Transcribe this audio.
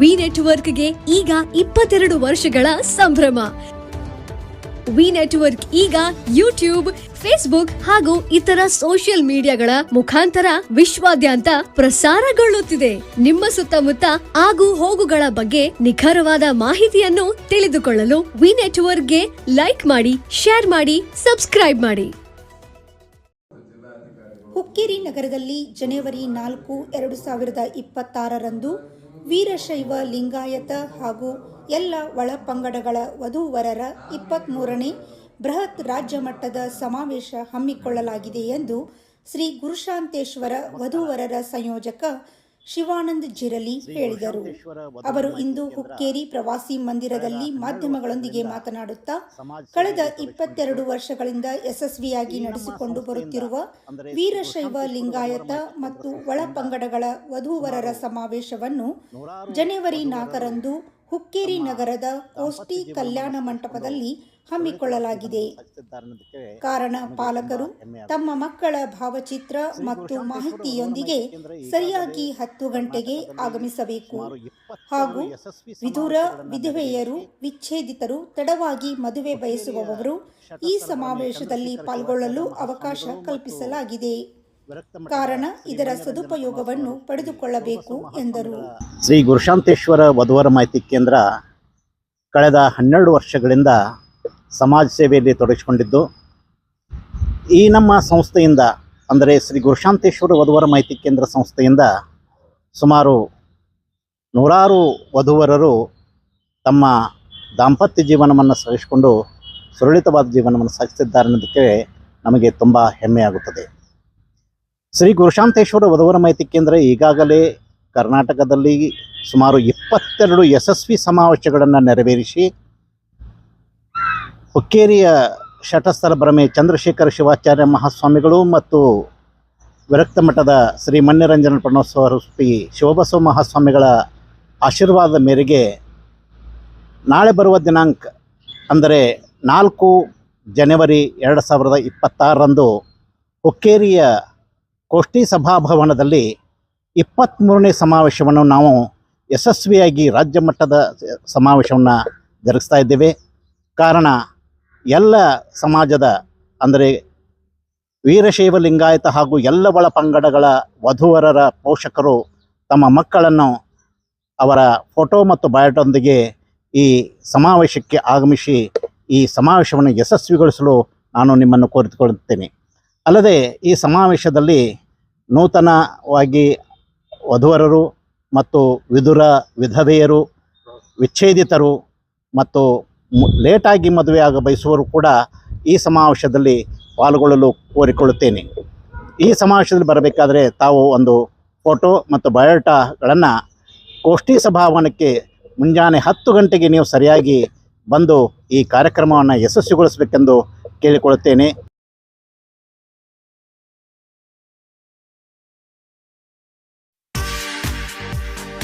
V ನೆಟ್ವರ್ಕ್ಗೆ ಈಗ ಇಪ್ಪತ್ತೆರಡು ವರ್ಷಗಳ ಸಂಭ್ರಮ. ವಿ ನೆಟ್ವರ್ಕ್ ಈಗ ಯೂಟ್ಯೂಬ್, ಫೇಸ್ಬುಕ್ ಹಾಗೂ ಇತರ ಸೋಷಿಯಲ್ ಮೀಡಿಯಾಗಳ ಮುಖಾಂತರ ವಿಶ್ವಾದ್ಯಂತ ಪ್ರಸಾರಗೊಳ್ಳುತ್ತಿದೆ. ನಿಮ್ಮ ಸುತ್ತಮುತ್ತ ಆಗು ಹೋಗುಗಳ ಬಗ್ಗೆ ನಿಖರವಾದ ಮಾಹಿತಿಯನ್ನು ತಿಳಿದುಕೊಳ್ಳಲು ವಿ ನೆಟ್ವರ್ಕ್ಗೆ ಲೈಕ್ ಮಾಡಿ, ಶೇರ್ ಮಾಡಿ, ಸಬ್ಸ್ಕ್ರೈಬ್ ಮಾಡಿ. ಹುಕ್ಕೇರಿ ನಗರದಲ್ಲಿ ಜನವರಿ ನಾಲ್ಕು, ಎರಡು ಸಾವಿರದ ಇಪ್ಪತ್ತಾರರಂದು ವೀರಶೈವ ಲಿಂಗಾಯತ ಹಾಗೂ ಎಲ್ಲ ಒಳಪಂಗಡಗಳ ವಧುವರರ ಇಪ್ಪತ್ತ್ಮೂರನೇ ಬೃಹತ್ ರಾಜ್ಯ ಮಟ್ಟದ ಸಮಾವೇಶ ಹಮ್ಮಿಕೊಳ್ಳಲಾಗಿದೆ ಎಂದು ಶ್ರೀ ಗುರುಶಾಂತೇಶ್ವರ ವಧುವರರ ಸಂಯೋಜಕ ಶಿವಾನಂದ್ ಜಿರಲಿ ಹೇಳಿದರು. ಅವರು ಇಂದು ಹುಕ್ಕೇರಿ ಪ್ರವಾಸಿ ಮಂದಿರದಲ್ಲಿ ಮಾಧ್ಯಮಗಳೊಂದಿಗೆ ಮಾತನಾಡುತ್ತಾ ಕಳೆದ ಇಪ್ಪತ್ತೆರಡು ವರ್ಷಗಳಿಂದ ಯಶಸ್ವಿಯಾಗಿ ನಡೆಸಿಕೊಂಡು ಬರುತ್ತಿರುವ ವೀರಶೈವ ಲಿಂಗಾಯತ ಮತ್ತು ಒಳಪಂಗಡಗಳ ವಧುವರರ ಸಮಾವೇಶವನ್ನು ಜನವರಿ ನಾಲ್ಕರಂದು ಹುಕ್ಕೇರಿ ನಗರದ ಕೋಷ್ಟಿ ಕಲ್ಯಾಣ ಮಂಟಪದಲ್ಲಿ ಹಮ್ಮಿಕೊಳ್ಳಲಾಗಿದೆ. ಕಾರಣ ಪಾಲಕರು ತಮ್ಮ ಮಕ್ಕಳ ಭಾವಚಿತ್ರ ಮತ್ತು ಮಾಹಿತಿಯೊಂದಿಗೆ ಸರಿಯಾಗಿ ಹತ್ತು ಗಂಟೆಗೆ ಆಗಮಿಸಬೇಕು. ಹಾಗೂ ವಿಧುರ ವಿಧವೆಯರು ವಿಚ್ಛೇದಿತರು ತಡವಾಗಿ ಮದುವೆ ಬಯಸುವವರು ಈ ಸಮಾವೇಶದಲ್ಲಿ ಪಾಲ್ಗೊಳ್ಳಲು ಅವಕಾಶ ಕಲ್ಪಿಸಲಾಗಿದೆ. ಕಾರಣ ಇದರ ಸದುಪಯೋಗವನ್ನು ಪಡೆದುಕೊಳ್ಳಬೇಕು ಎಂದರು. ಶ್ರೀ ಗುರುಶಾಂತೇಶ್ವರ ವಧುವರ ಮಾಹಿತಿ ಕೇಂದ್ರ ಕಳೆದ ಹನ್ನೆರಡು ವರ್ಷಗಳಿಂದ ಸಮಾಜ ಸೇವೆಯಲ್ಲಿ ತೊಡಗಿಸಿಕೊಂಡಿದ್ದು ಈ ನಮ್ಮ ಸಂಸ್ಥೆಯಿಂದ ಅಂದರೆ ಶ್ರೀ ಗುರುಶಾಂತೇಶ್ವರ ವಧುವರ ಮಾಹಿತಿ ಕೇಂದ್ರ ಸಂಸ್ಥೆಯಿಂದ ಸುಮಾರು ನೂರಾರು ವಧುವರರು ತಮ್ಮ ದಾಂಪತ್ಯ ಜೀವನವನ್ನು ಸಹಿಸಿಕೊಂಡು ಸುರಳಿತವಾದ ಜೀವನವನ್ನು ಸಾಗಿಸಿದ್ದಾರೆ ಅನ್ನೋದಕ್ಕೆ ನಮಗೆ ತುಂಬ ಹೆಮ್ಮೆಯಾಗುತ್ತದೆ. ಶ್ರೀ ಗುರುಶಾಂತೇಶ್ವರ ವಧುವರ ಮಾಹಿತಿ ಕೇಂದ್ರ ಈಗಾಗಲೇ ಕರ್ನಾಟಕದಲ್ಲಿ ಸುಮಾರು ಇಪ್ಪತ್ತೆರಡು ಯಶಸ್ವಿ ಸಮಾವೇಶಗಳನ್ನು ನೆರವೇರಿಸಿ, ಹುಕ್ಕೇರಿಯ ಶಟಸ್ಥಲ ಭ್ರಮೆ ಚಂದ್ರಶೇಖರ ಶಿವಾಚಾರ್ಯ ಮಹಾಸ್ವಾಮಿಗಳು ಮತ್ತು ವಿರಕ್ತ ಮಠದ ಶ್ರೀ ಮಣ್ಯರಂಜನ ಪ್ರಣೋತ್ಸವ ರೂಪಿ ಶಿವಬಸವ ಮಹಾಸ್ವಾಮಿಗಳ ಆಶೀರ್ವಾದ ಮೇರೆಗೆ ನಾಳೆ ಬರುವ ದಿನಾಂಕ ಅಂದರೆ ನಾಲ್ಕು ಜನವರಿ ಎರಡು ಸಾವಿರದ ಇಪ್ಪತ್ತಾರರಂದು ಹುಕ್ಕೇರಿಯ ಕೋಷ್ಠಿ ಸಭಾಭವನದಲ್ಲಿ ಇಪ್ಪತ್ತ್ಮೂರನೇ ಸಮಾವೇಶವನ್ನು ನಾವು ಯಶಸ್ವಿಯಾಗಿ ರಾಜ್ಯ ಮಟ್ಟದ ಸಮಾವೇಶವನ್ನು ಜರುಗಿಸ್ತಾ ಇದ್ದೇವೆ. ಕಾರಣ, ಎಲ್ಲ ಸಮಾಜದ, ಅಂದರೆ ವೀರಶೈವ ಲಿಂಗಾಯತ ಹಾಗೂ ಎಲ್ಲ ಒಳ ಪಂಗಡಗಳ ವಧುವರರ ಪೋಷಕರು ತಮ್ಮ ಮಕ್ಕಳನ್ನು ಅವರ ಫೋಟೋ ಮತ್ತು ಬಯೋಟೊಂದಿಗೆ ಈ ಸಮಾವೇಶಕ್ಕೆ ಆಗಮಿಸಿ ಈ ಸಮಾವೇಶವನ್ನು ಯಶಸ್ವಿಗೊಳಿಸಲು ನಾನು ನಿಮ್ಮನ್ನು ಕೋರಿಕೊಳ್ಳುತ್ತೇನೆ. ಅಲ್ಲದೆ ಈ ಸಮಾವೇಶದಲ್ಲಿ ನೂತನವಾಗಿ ವಧುವರರು ಮತ್ತು ವಿದುರ ವಿಧವೆಯರು, ವಿಚ್ಛೇದಿತರು ಮತ್ತು ಲೇಟಾಗಿ ಮದುವೆ ಆಗ ಬಯಸುವವರು ಕೂಡ ಈ ಸಮಾವೇಶದಲ್ಲಿ ಪಾಲ್ಗೊಳ್ಳಲು ಕೋರಿಕೊಳ್ಳುತ್ತೇನೆ. ಈ ಸಮಾವೇಶದಲ್ಲಿ ಬರಬೇಕಾದರೆ ತಾವು ಒಂದು ಫೋಟೋ ಮತ್ತು ಬಯೋಟಾಗಳನ್ನು ಗೋಷ್ಠಿ ಸಭಾವನಕ್ಕೆ ಮುಂಜಾನೆ ಹತ್ತು ಗಂಟೆಗೆ ನೀವು ಸರಿಯಾಗಿ ಬಂದು ಈ ಕಾರ್ಯಕ್ರಮವನ್ನು ಯಶಸ್ವಿಗೊಳಿಸಬೇಕೆಂದು ಕೇಳಿಕೊಳ್ಳುತ್ತೇನೆ.